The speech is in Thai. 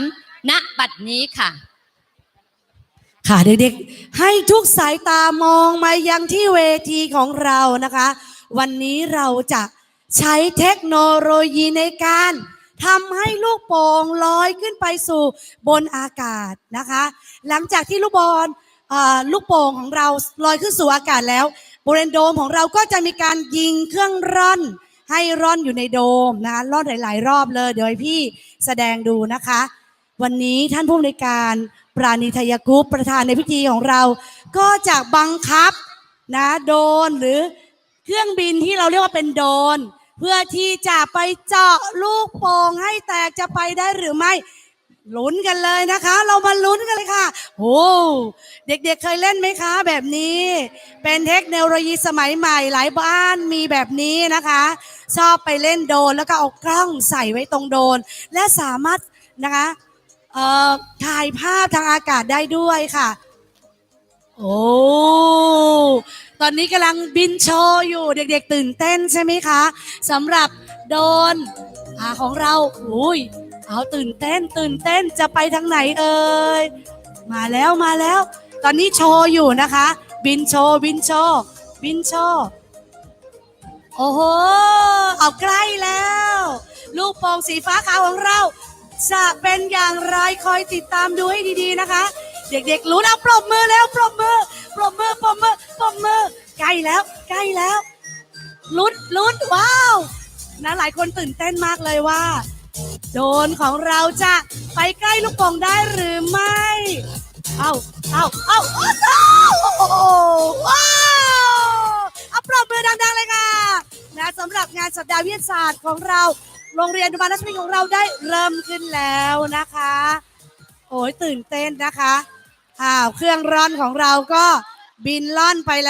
ามณบัดนี้ค่ะ ค่ะเด็กๆ ให้ทุกสายตามองมายังที่เวทีของเรานะคะ วันนี้เราจะใช้เทคโนโลยีในการทำให้ลูกโป่งลอยขึ้นไปสู่บนอากาศนะคะ หลังจากที่ลูกบอลลูกโป่งของเราลอยขึ้นสู่อากาศแล้วบริเวณโดมของเราก็จะมีการยิงเครื่องร่อน ให้ร่อนอยู่ในโดมนะคะร่อนหลาย ๆ รอบเลย เดี๋ยวพี่แสดงดูนะคะ วันนี้ท่านผู้อำนวยการปราณีทยกุปประธานในพิธีของเรา ก็จะบังคับนะโดนหรือเครื่องบินที่เราเรียกว่าเป็นโดน เพื่อที่จะไปเจาะลูกโป่งให้แตกจะไปได้หรือไม่ลุ้นกันเลยนะคะ เรามาลุ้นกันเลยค่ะโอ้เด็กๆเเคยเล่นไหมคะ แบบนี้ เป็นเทคโนโลยีสมัยใหม่หลายบ้านมีแบบนี้นะคะ ชอบไปเล่นโดนแล้วก็เอากล้องใส่ไว้ตรงโดน และสามารถนะคะ เอ่อถ่ายภาพทางอากาศได้ด้วยค่ะ โอ้ ตอนนี้กำลังบินโชว์อยู่เด็กๆตื่นเต้นใช่ไหมคะสำหรับโดนอาของเรา อุ้ย เอาตื่นเต้น ตื่นเต้นจะไปทางไหนเอ่ย มาแล้วมาแล้ว ตอนนี้โชว์อยู่นะคะ บินโชว์บินโชว์บินโชว์โอ้โห เอาใกล้แล้ว ลูกโป่งสีฟ้าขาวของเรา จะเป็นอย่างไรคอยติดตามดูให้ดีๆนะคะ เด็กๆรู้แล้วปรบมือแล้วปรบมือปรบมือปรบมือปรบมือใกล้แล้วใกล้แล้วลุ้นลุ้นว้าวนะหลายคนตื่นเต้นมากเลยว่า โดนของเราจะไปใกล้ลูกโป่งได้หรือไม่ เอาเอาเอาเอาโอ้โหว้าวเอาปรบมือดังๆเลยค่ะนะสำหรับงานสัปดาห์วิทยาศาสตร์ของเรา โรงเรียนดุมารัชมิของเราได้เริ่มขึ้นแล้วนะคะโอ้ยตื่นเต้นนะคะอ้าวเครื่องร่อนของเราก็บินล่อนไปแล้ว